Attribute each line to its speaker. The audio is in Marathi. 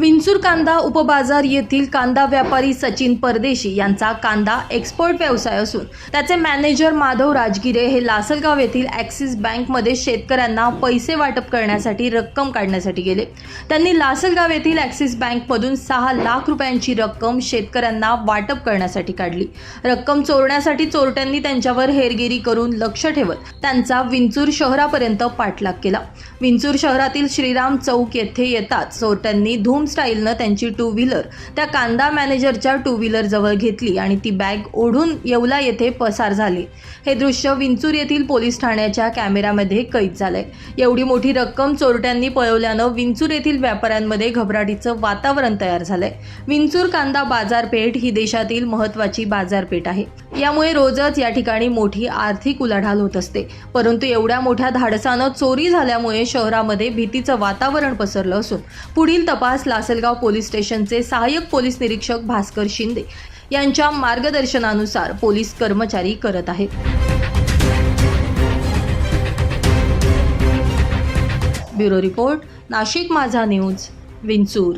Speaker 1: विंचूर कांदा उपबाजार येथील कांदा व्यापारी सचिन परदेशी यांचा कांदा एक्सपोर्ट व्यवसाय असून त्याचे मॅनेजर माधव राजगिरे हे लासलगाव येथील ॲक्सिस बँकमध्ये शेतकऱ्यांना पैसे वाटप करण्यासाठी रक्कम काढण्यासाठी गेले. त्यांनी लासलगाव येथील ॲक्सिस बँकमधून सहा लाख रुपयांची रक्कम शेतकऱ्यांना वाटप करण्यासाठी काढली. रक्कम चोरण्यासाठी चोरट्यांनी त्यांच्यावर हेरगिरी करून लक्ष ठेवत त्यांचा विंचूर शहरापर्यंत पाठलाग केला. विंचूर शहरातील श्रीराम चौक येथे येताच चोरट्यांनी धूम स्टाईलनं त्यांची टू व्हीलर त्या कांदा मॅनेजरच्या टू व्हीलर जवळ घेतली आणि ती बॅग ओढून येवला येथे पसार झाली. हे दृश्य विंचूर येथील पोलीस ठाण्याच्या कॅमेऱ्यामध्ये कैद झालंय. एवढी मोठी रक्कम चोरट्यांनी पळवल्यानं विंचूर येथील व्यापाऱ्यांमध्ये घबराटीचं वातावरण तयार झालंय. विंचूर कांदा बाजारपेठ ही देशातील महत्त्वाची बाजारपेठ आहे. यामुळे रोजच या ठिकाणी मोठी आर्थिक उलाढाल होत असते. परंतु एवढ्या मोठ्या धाडसानं चोरी झाल्यामुळे शहरामध्ये भीतीचं वातावरण पसरलं असून पुढील तपास लासलगाव पोलीस स्टेशनचे सहाय्यक पोलीस निरीक्षक भास्कर शिंदे यांच्या मार्गदर्शनानुसार पोलीस कर्मचारी करत आहेत. ब्युरो रिपोर्ट नाशिक माझा न्यूज विंचूर.